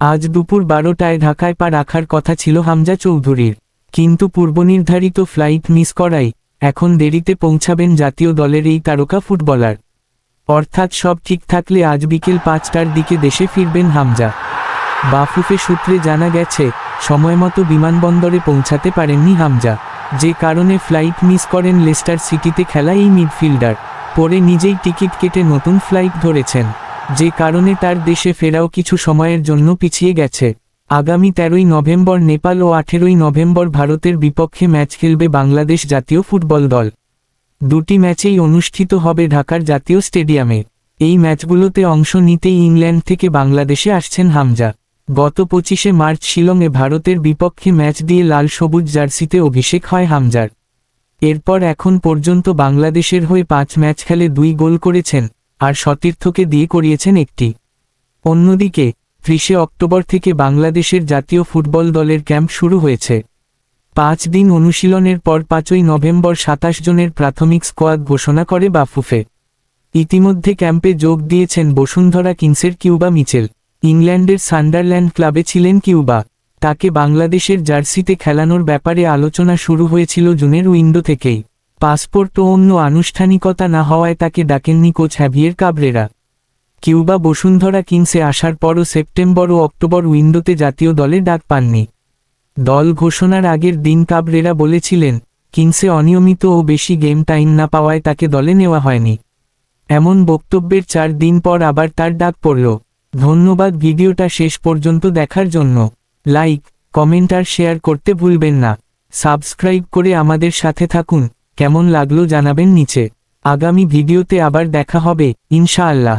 আজ দুপুর বারোটায় ঢাকায় পা রাখার কথা ছিল হামজা চৌধুরীর। কিন্তু পূর্বনির্ধারিত ফ্লাইট মিস করাই এখন দেরিতে পৌঁছাবেন জাতীয় দলের এই তারকা ফুটবলার। অর্থাৎ সব ঠিক থাকলে আজ বিকেল পাঁচটার দিকে দেশে ফিরবেন হামজা। বাফুফে সূত্রে জানা গেছে সময়মতো বিমানবন্দরে পৌঁছাতে পারেননি হামজা। যে কারণে ফ্লাইট মিস করেন লেস্টার সিটিতে খেলা এই মিডফিল্ডার। পরে নিজেই টিকিট কেটে নতুন ফ্লাইট ধরেছেন। যে কারণে তার দেশে ফেরাও কিছু সময়ের জন্য পিছিয়ে গেছে। আগামী তেরোই নভেম্বর নেপাল ও আঠেরোই নভেম্বর ভারতের বিপক্ষে ম্যাচ খেলবে বাংলাদেশ জাতীয় ফুটবল দল। দুটি ম্যাচেই অনুষ্ঠিত হবে ঢাকার জাতীয় স্টেডিয়ামে। এই ম্যাচগুলোতে অংশ নিতেই ইংল্যান্ড থেকে বাংলাদেশে আসছেন হামজা। গত পঁচিশে মার্চ শিলংয়ে ভারতের বিপক্ষে ম্যাচ দিয়ে লাল সবুজ জার্সিতে অভিষেক হয় হামজার। এরপর এখন পর্যন্ত বাংলাদেশের হয়ে পাঁচ ম্যাচ খেলে দুই গোল করেছেন। আর সতীর্থকে দিয়ে করিয়েছেন একটি। অন্যদিকে, ত্রিশে অক্টোবর থেকে বাংলাদেশের জাতীয় ফুটবল দলের ক্যাম্প শুরু হয়েছে। পাঁচ দিন অনুশীলনের পর পাঁচই নভেম্বর সাতাশ জনের প্রাথমিক স্কোয়াড ঘোষণা করে বাফুফে। ইতিমধ্যে ক্যাম্পে যোগ দিয়েছেন বসুন্ধরা কিংসের কিউবা মিচেল। ইংল্যান্ডের সান্ডারল্যান্ড ক্লাবে ছিলেন কিউবা। তাকে বাংলাদেশের জার্সিতে খেলানোর ব্যাপারে আলোচনা শুরু হয়েছিল জুনের উইন্ডো থেকেই। পাসপোর্ট ও অন্য আনুষ্ঠানিকতা না হওয়ায় তাকে ডাকেননি coach Javier Cabrera. Cuba Bashundhara কিংসে আসার পরও সেপ্টেম্বর ও অক্টোবর উইন্ডোতে জাতীয় দলে ডাক পাননি। দল ঘোষণার আগের দিন কাবরেরা বলেছিলেন, কিংসে অনিয়মিত ও বেশি গেম টাইম না পাওয়ায় তাকে দলে নেওয়া হয়নি। এমন বক্তব্যের চার দিন পর আবার তার ডাক পড়ল। ধন্যবাদ ভিডিওটা শেষ পর্যন্ত দেখার জন্য। লাইক, কমেন্ট আর শেয়ার করতে ভুলবেন না। সাবস্ক্রাইব করে আমাদের সাথে থাকুন। কেমন লাগল জানাবেন নিচে। আগামী ভিডিওতে আবার দেখা হবে ইনশাআল্লাহ।